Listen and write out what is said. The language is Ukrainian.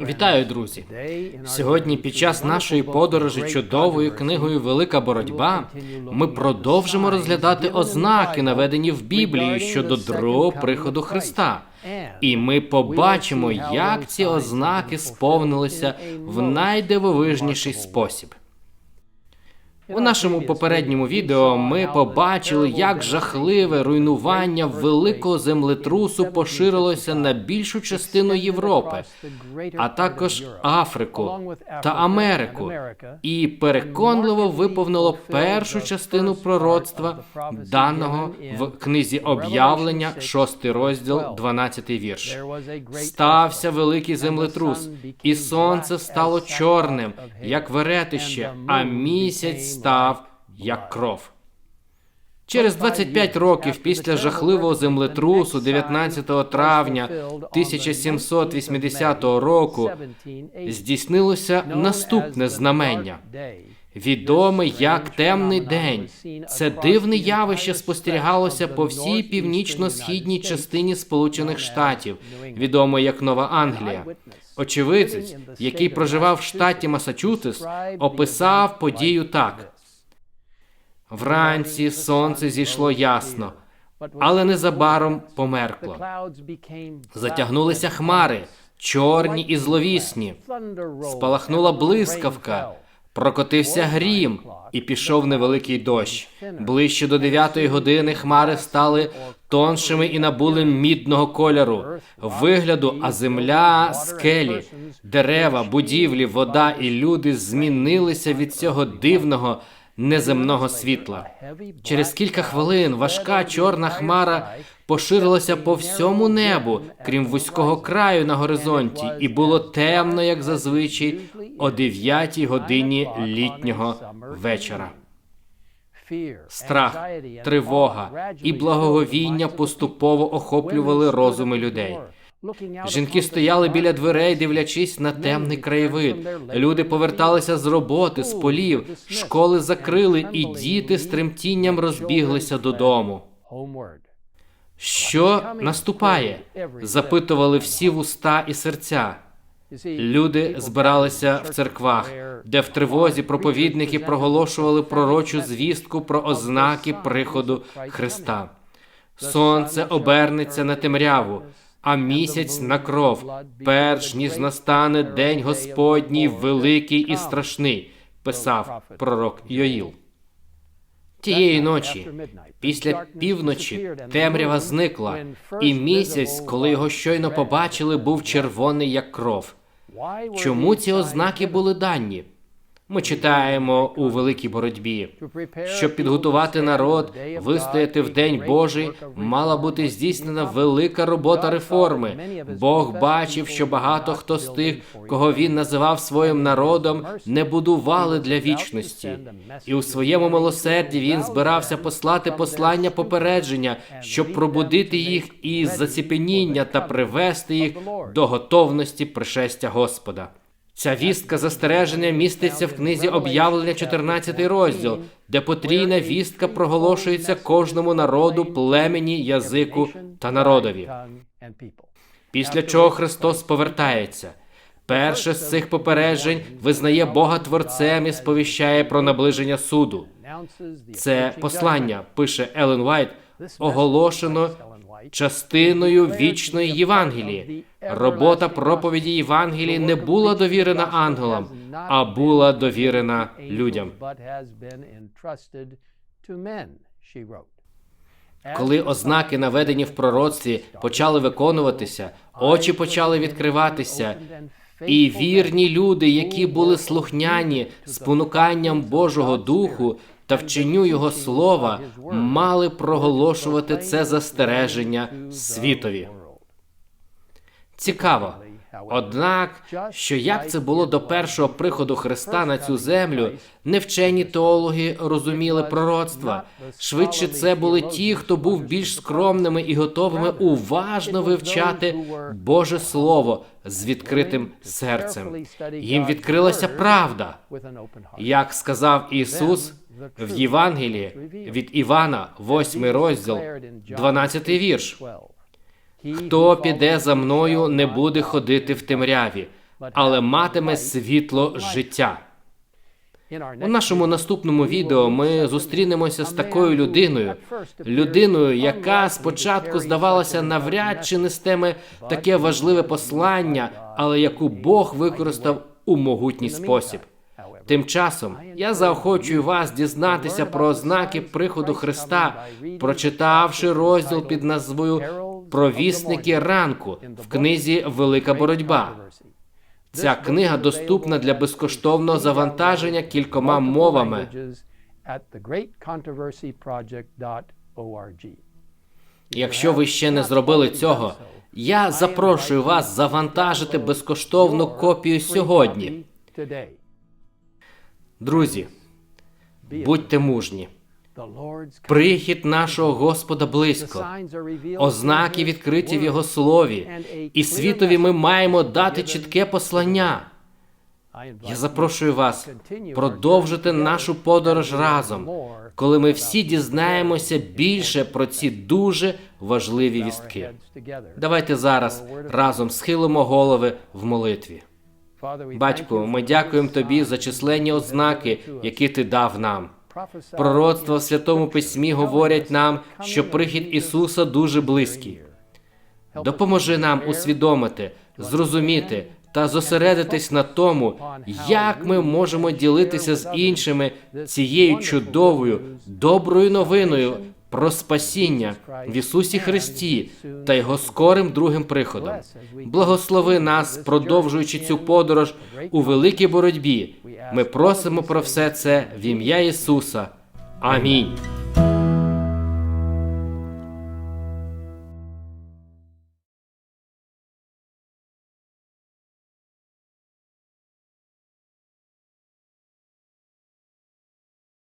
Вітаю, друзі! Сьогодні, під час нашої подорожі чудовою книгою Велика боротьба, ми продовжимо розглядати ознаки, наведені в Біблії щодо другого приходу Христа. І ми побачимо, як ці ознаки сповнилися в найдивовижніший спосіб. У нашому попередньому відео ми побачили, як жахливе руйнування великого землетрусу поширилося на більшу частину Європи, а також Африку та Америку, і переконливо виповнило першу частину пророцтва, даного в книзі об'явлення, 6 розділ, 12 вірш. Стався великий землетрус, і сонце стало чорним, як веретище, а місяць став як кров. Через 25 років після жахливого землетрусу 19 травня 1780 року здійснилося наступне знамення. Відоме як темний день. Це дивне явище спостерігалося по всій північно-східній частині Сполучених Штатів, відомо як Нова Англія. Очевидець, який проживав в штаті Масачусетс, описав подію так: вранці сонце зійшло ясно, але незабаром померкло. Затягнулися хмари, чорні і зловісні. Спалахнула блискавка, прокотився грім, і пішов невеликий дощ. Ближче до дев'ятої години хмари стали тоншими і набули мідного кольору, вигляду, а земля, скелі, дерева, будівлі, вода і люди змінилися від цього дивного неземного світла. Через кілька хвилин важка чорна хмара поширилася по всьому небу, крім вузького краю на горизонті, і було темно, як зазвичай, о дев'ятій годині літнього вечора. Страх, тривога і благоговіння поступово охоплювали розуми людей. Жінки стояли біля дверей, дивлячись на темний краєвид. Люди поверталися з роботи, з полів, школи закрили, і діти з тремтінням розбіглися додому. Що наступає? запитували всі вуста і серця. Люди збиралися в церквах, де в тривозі проповідники проголошували пророчу звістку про ознаки приходу Христа. Сонце обернеться на темряву, а місяць на кров, перш ніж настане день Господній великий і страшний, писав пророк Йоїл. Тієї ночі, після півночі, темрява зникла, і місяць, коли його щойно побачили, був червоний як кров. Чому ці ознаки були дані? Ми читаємо у великій боротьбі, щоб підготувати народ, вистояти в день Божий, мала бути здійснена велика робота реформи. Бог бачив, що багато хто з тих, кого він називав своїм народом, не будували для вічності, і у своєму милосерді він збирався послати послання попередження, щоб пробудити їх із заціпеніння та привести їх до готовності пришестя Господа. Ця вістка застереження міститься в книзі об'явлення 14 розділ, де потрійна вістка проголошується кожному народу, племені, язику та народові. Після чого Христос повертається. Перше з цих попереджень визнає Бога творцем і сповіщає про наближення суду. Це послання пише Елен Вайт, оголошено частиною вічної Євангелії. Робота проповіді Євангелії не була довірена ангелам, а була довірена людям. Коли ознаки, наведені в пророцтві, почали виконуватися, очі почали відкриватися, і вірні люди, які були слухняні спонуканням Божого Духу та вченню Його слова, мали проголошувати це застереження світові. Цікаво. Однак, що як це було до першого приходу Христа на цю землю, невчені теологи розуміли пророцтва. Швидше це були ті, хто був більш скромними і готовими уважно вивчати Боже Слово з відкритим серцем. Їм відкрилася правда, як сказав Ісус в Євангелії від Івана, 8 розділ, 12 вірш. Хто піде за мною, не буде ходити в темряві, але матиме світло життя. У нашому наступному відео ми зустрінемося з такою людиною, людиною, яка спочатку здавалося навряд чи нестиме таке важливе послання, але яку Бог використав у могутній спосіб. Тим часом я заохочую вас дізнатися про ознаки приходу Христа, прочитавши розділ під назвою Провісники ранку в книзі Велика боротьба. Ця книга доступна для безкоштовного завантаження кількома мовами. Якщо ви ще не зробили цього, я запрошую вас завантажити безкоштовну копію сьогодні. Друзі, будьте мужні. Прихід нашого Господа близько. Ознаки відкриті в Його слові, і світові ми маємо дати чітке послання. Я запрошую вас продовжити нашу подорож разом, коли ми всі дізнаємося більше про ці дуже важливі вістки. Давайте зараз разом схилимо голови в молитві. Батьку, ми дякуємо тобі за численні ознаки, які ти дав нам. Пророцтва в святому письмі говорять нам, що прихід Ісуса дуже близький. Допоможи нам усвідомити, зрозуміти та зосередитись на тому, як ми можемо ділитися з іншими цією чудовою, доброю новиною про спасіння в Ісусі Христі та Його скорим другим приходом. Благослови нас, продовжуючи цю подорож у великій боротьбі. Ми просимо про все це в ім'я Ісуса. Амінь.